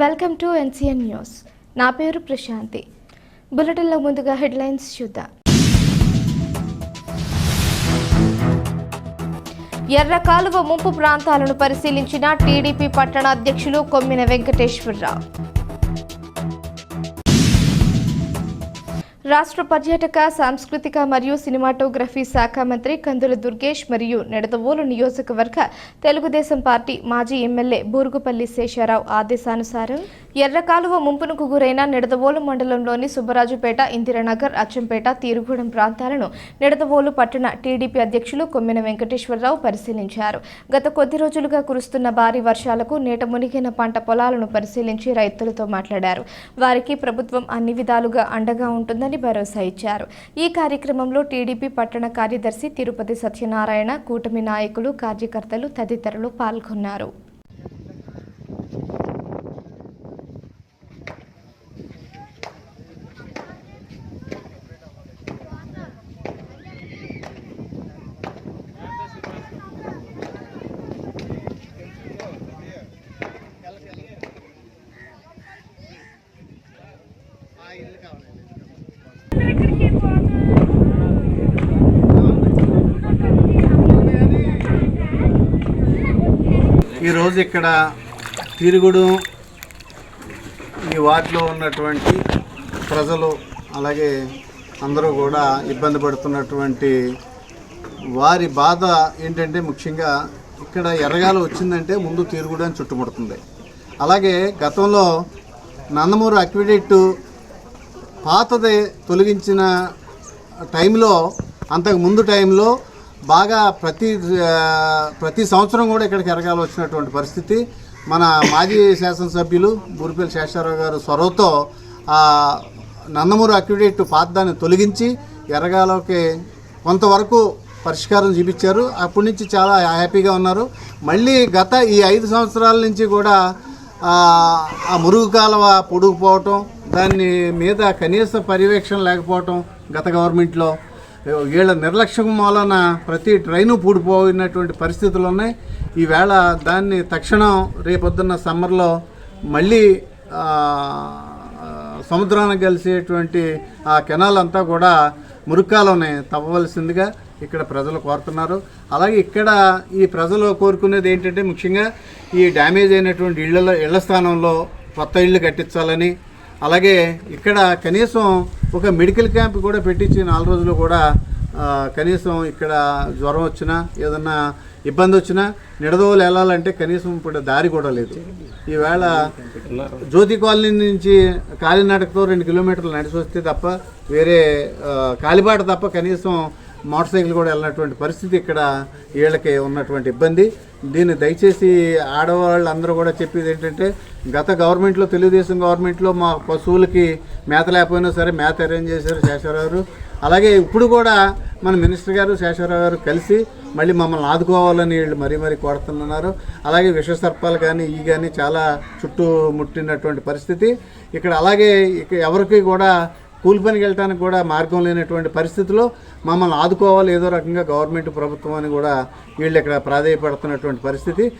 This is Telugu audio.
Welcome to NCN news. నా పేరు ప్రశాంతి. బులెటిన్లో ముందుగా హెడ్లైన్స్ చూద్దాం. ఎర్ర కాలువ ముంపు ప్రాంతాలను పరిశీలించిన టీడీపీ పట్టణ అధ్యక్షులు కొమ్మిన వెంకటేశ్వరరావు. రాష్ట్ర పర్యాటక సాంస్కృతిక మరియు సినిమాటోగ్రఫీ శాఖ మంత్రి కందుల దుర్గేష్ మరియు నిడదవోలు నియోజకవర్గ తెలుగుదేశం పార్టీ మాజీ ఎమ్మెల్యే బూరుగుపల్లి శేషారావు ఆదేశానుసారం ఎర్రకాలువ ముంపునకు గురైన నిడదవోలు మండలంలోని సుబ్బరాజుపేట ఇందిరానగర్ అచ్చంపేట తీరుగూడెం ప్రాంతాలను నిడదవోలు పట్టణ టీడీపీ అధ్యక్షులు కొమ్మిన వెంకటేశ్వరరావు పరిశీలించారు. గత కొద్ది రోజులుగా కురుస్తున్న భారీ వర్షాలకు నీట మునిగిన పంట పొలాలను పరిశీలించి రైతులతో మాట్లాడారు. వారికి ప్రభుత్వం అన్ని విధాలుగా అండగా ఉంటుందని భరోసా ఇచ్చారు. ఈ కార్యక్రమంలో టీడీపీ పట్టణ కార్యదర్శి తిరుపతి సత్యనారాయణ కూటమి నాయకులు కార్యకర్తలు తదితరులు పాల్గొన్నారు. ఈరోజు ఇక్కడ తిరుగుడు ఈ వార్డులో ఉన్నటువంటి ప్రజలు అలాగే అందరూ కూడా ఇబ్బంది పడుతున్నటువంటి వారి బాధ ఏంటంటే ముఖ్యంగా ఇక్కడ ఎర్రగాలు వచ్చిందంటే ముందు తిరుగుడు అని చుట్టుముడుతుంది. అలాగే గతంలో నందమూరు అక్విడేట్ పాతది తొలగించిన టైంలో అంతకు ముందు టైంలో బాగా ప్రతి ప్రతి సంవత్సరం కూడా ఇక్కడికి ఎరగాలి వచ్చినటువంటి పరిస్థితి. మన మాజీ శాసనసభ్యులు బూరిపల్లి శేషారావు గారు చొరవతో నందమూరు అక్యుడేట్ పాతదాన్ని తొలగించి ఎరగాలోకి కొంతవరకు పరిష్కారం చూపించారు. అప్పటి నుంచి చాలా హ్యాపీగా ఉన్నారు. మళ్ళీ గత ఈ ఐదు సంవత్సరాల నుంచి కూడా ఆ ఆ మురుగు కాలువ పొడుగుపోవటం దాని మీద కనీస పర్యవేక్షణ లేకపోవటం గత గవర్నమెంట్లో వీళ్ళ నిర్లక్ష్యం మూలన ప్రతి ట్రైను పూడిపోయినటువంటి పరిస్థితులు ఉన్నాయి. ఈవేళ దాన్ని తక్షణం రేపొద్దున్న సమ్మర్లో మళ్ళీ సముద్రానికి కలిసేటువంటి ఆ కెనాల్ అంతా కూడా మురుక్కాలోనే తవ్వవలసిందిగా ఇక్కడ ప్రజలు కోరుతున్నారు. అలాగే ఇక్కడ ఈ ప్రజలు కోరుకునేది ఏంటంటే ముఖ్యంగా ఈ డ్యామేజ్ అయినటువంటి ఇళ్ళ ఇళ్ళ స్థానంలో కొత్త ఇళ్ళు కట్టించాలని అలాగే ఇక్కడ కనీసం ఒక మెడికల్ క్యాంప్ కూడా పెట్టించి నాలుగు రోజులు కూడా కనీసం ఇక్కడ జ్వరం వచ్చినా ఏదన్నా ఇబ్బంది వచ్చినా నిడదవోలు వెళ్ళాలంటే కనీసం ఇప్పుడు దారి కూడా లేదు. ఈవేళ జ్యోతి కాలనీ నుంచి కాలినాటకతో రెండు కిలోమీటర్లు నడిచి వస్తే తప్ప వేరే కాలిబాట తప్ప కనీసం మోటార్ సైకిల్ కూడా వెళ్ళినటువంటి పరిస్థితి ఇక్కడ వీళ్ళకి ఉన్నటువంటి ఇబ్బంది. దీన్ని దయచేసి ఆడవాళ్ళు అందరూ కూడా చెప్పేది ఏంటంటే గత గవర్నమెంట్లో తెలుగుదేశం గవర్నమెంట్లో మా పశువులకి మేత లేకపోయినా సరే మేత అరేంజ్ చేశారు శేషారావు గారు. అలాగే ఇప్పుడు కూడా మన మినిస్టర్ గారు శేషారావు గారు కలిసి మళ్ళీ మమ్మల్ని ఆదుకోవాలని వీళ్ళు మరీ మరీ కోరుతున్నారు. అలాగే విషసర్పాలు కానీ ఈ కానీ చాలా చుట్టూ ముట్టినటువంటి పరిస్థితి. ఇక్కడ అలాగే ఇక ఎవరికి కూడా కూలి పనికి వెళ్ళడానికి కూడా మార్గం లేనటువంటి పరిస్థితిలో మమ్మల్ని ఆదుకోవాలి ఏదో రకంగా గవర్నమెంట్ ప్రభుత్వం అని కూడా వీళ్ళు ఇక్కడ ప్రాధాయపడుతున్నటువంటి పరిస్థితి.